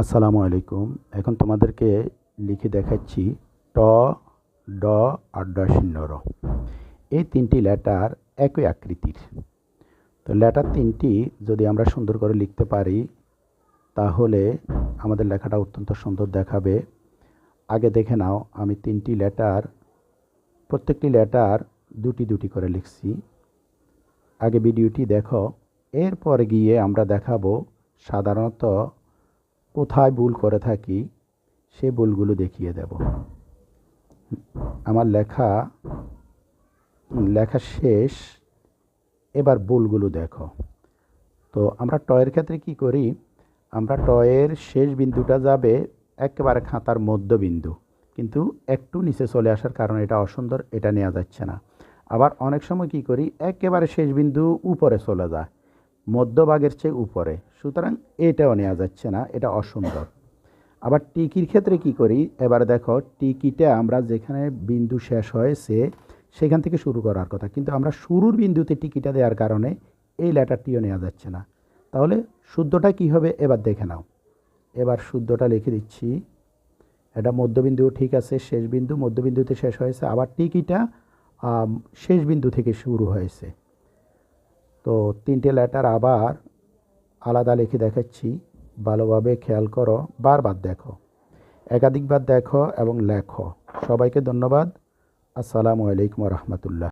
আসসালামু আলাইকুম। এখন তোমাদেরকে লিখে দেখাচ্ছি ট, ড আর ড শূন্য র। এই তিনটি লেটার একই আকৃতির। তো লেটার তিনটি যদি আমরা সুন্দর করে লিখতে পারি, তাহলে আমাদের লেখাটা অত্যন্ত সুন্দর দেখাবে। আগে দেখে নাও, আমি তিনটি লেটার, প্রত্যেকটি লেটার দুটি দুটি করে লিখছি। আগে ভিডিওটি দেখো, এরপর গিয়ে আমরা দেখাবো সাধারণত কোথায় ভুল করে থাকি, সে ভুলগুলো দেখিয়ে দেব। আমার লেখা লেখা শেষ, এবার ভুলগুলো দেখো। তো আমরা টয়ের ক্ষেত্রে কি করি? আমরা টয়ের শেষ বিন্দুটা যাবে একেবারে খাতার মধ্যবিন্দু। কিন্তু একটু নিচে চলে আসার কারণে এটা অসুন্দর, এটা নেওয়া যাচ্ছে না। আবার অনেক সময় কি করি? একেবারে শেষ বিন্দু উপরে চলে যায়। মধ্যভাগের চেয়ে উপরে। সুতরাং এটাও নেওয়া যাচ্ছে না, এটা অসুন্দর। আবার টিকির ক্ষেত্রে কি করি? এবার দেখো, টিকিটা আমরা যেখানে বিন্দু শেষ হয়েছে সেখান থেকে শুরু করার কথা। কিন্তু আমরা শুরুর বিন্দুতে টিকিটা দেওয়ার কারণে এই লেটারটিও নেওয়া যাচ্ছে না। তাহলে শুদ্ধটা কি হবে? এবার দেখে নাও। এবার শুদ্ধটা লিখে দিচ্ছি। এটা মধ্যবিন্দু ঠিক আছে, শেষ বিন্দু মধ্যবিন্দুতে শেষ হয়েছে। আবার টিকিটা শেষ বিন্দু থেকে শুরু হয়েছে। তো তিনটে লেটার আবার আলাদা লিখে দেখাচ্ছি ভালোভাবে খেয়াল করো, বারবার দেখো, একাধিকবার দেখো এবং লেখো। সবাইকে ধন্যবাদ। আসসালামু আলাইকুম রহমতুল্লাহ।